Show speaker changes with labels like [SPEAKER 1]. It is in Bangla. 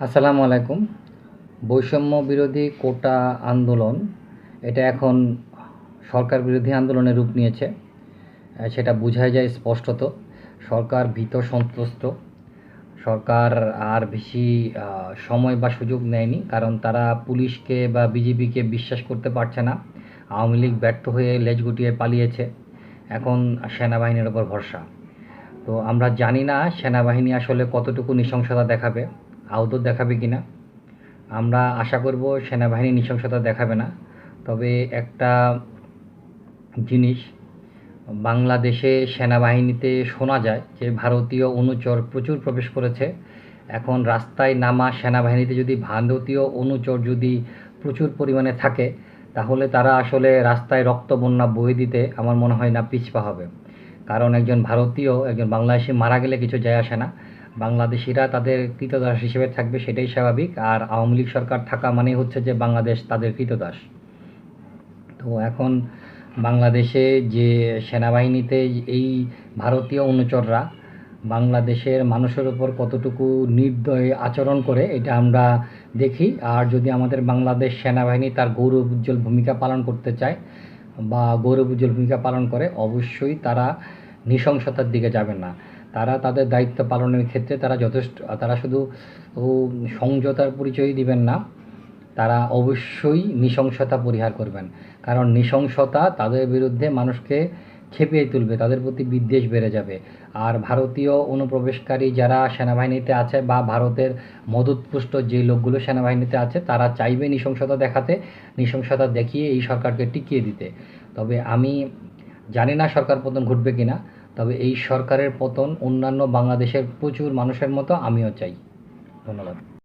[SPEAKER 1] আসসালামু আলাইকুম। বৈষম্য বিরোধী কোটা আন্দোলন, এটা এখন সরকার বিরোধী আন্দোলনের রূপ নিয়েছে। সেটা বোঝাই যায় স্পষ্টত। সরকার ভীত সন্ত্রস্ত। সরকার আর বেশি সময় বা সুযোগ নেয়নি, কারণ তারা পুলিশকে বা বিজেপিকে বিশ্বাস করতে পারছে না। আওয়ামী লীগ ব্যর্থ হয়ে লেজ গুটিয়ে পালিয়েছে। এখন সেনাবাহিনীর ওপর ভরসা। তো আমরা জানি না সেনাবাহিনী আসলে কতটুকু নৃশংসতা দেখাবে। আদৌ দেখাবে কি না আমরা আশা করব সেনাবাহিনী নৃশংসতা দেখাবে না। তবে একটা জিনিস, বাংলাদেশে সেনাবাহিনীতে শোনা যায় যে ভারতীয় অনুচর প্রচুর প্রবেশ করেছে। এখন রাস্তায় নামা সেনাবাহিনীতে যদি ভারতীয় অনুচর যদি প্রচুর পরিমাণে থাকে, তাহলে তারা আসলে রাস্তায় রক্ত বন্যা বয়ে দিতে আমার মনে হয় না পিছপা হবে। কারণ একজন ভারতীয়, একজন বাংলাদেশি মারা গেলে কিছু যায় আসে না। বাংলাদেশিরা তাদের কৃতদাস হিসেবে থাকবে সেটাই স্বাভাবিক। আর আওয়ামী লীগ সরকার থাকা মানে হচ্ছে যে বাংলাদেশ তাদের কৃতদাস। তো এখন বাংলাদেশে যে সেনাবাহিনীতে এই ভারতীয় অনুচররা বাংলাদেশের মানুষের উপর কতটুকু নির্দয় আচরণ করে, এটা আমরা দেখি। আর যদি আমাদের বাংলাদেশ সেনাবাহিনী তার গৌরব উজ্জ্বল ভূমিকা পালন করতে চায় বা গৌরব উজ্জ্বল ভূমিকা পালন করে, অবশ্যই তারা নৃশংসতার দিকে যাবে না। তারা তাদের দায়িত্ব পালনের ক্ষেত্রে তারা যথেষ্ট, তারা শুধু সংযতার পরিচয় দিবেন না, তারা অবশ্যই নৃশংসতা পরিহার করবেন। কারণ নৃশংসতা তাদের বিরুদ্ধে মানুষকে খেপিয়ে তুলবে, তাদের প্রতি বিদ্বেষ বেড়ে যাবে। আর ভারতীয় অনুপ্রবেশকারী যারা সেনাবাহিনীতে আছে বা ভারতের মদতপুষ্ট যে লোকগুলো সেনাবাহিনীতে আছে, তারা চাইবে নৃশংসতা দেখাতে, নৃশংসতা দেখিয়ে এই সরকারকে টিকিয়ে দিতে। তবে আমি জানি না সরকার পতন ঘটবে কিনা। তবে এই সরকারের পতন অন্যান্য বাংলাদেশের প্রচুর মানুষের মতো আমিও চাই। ধন্যবাদ।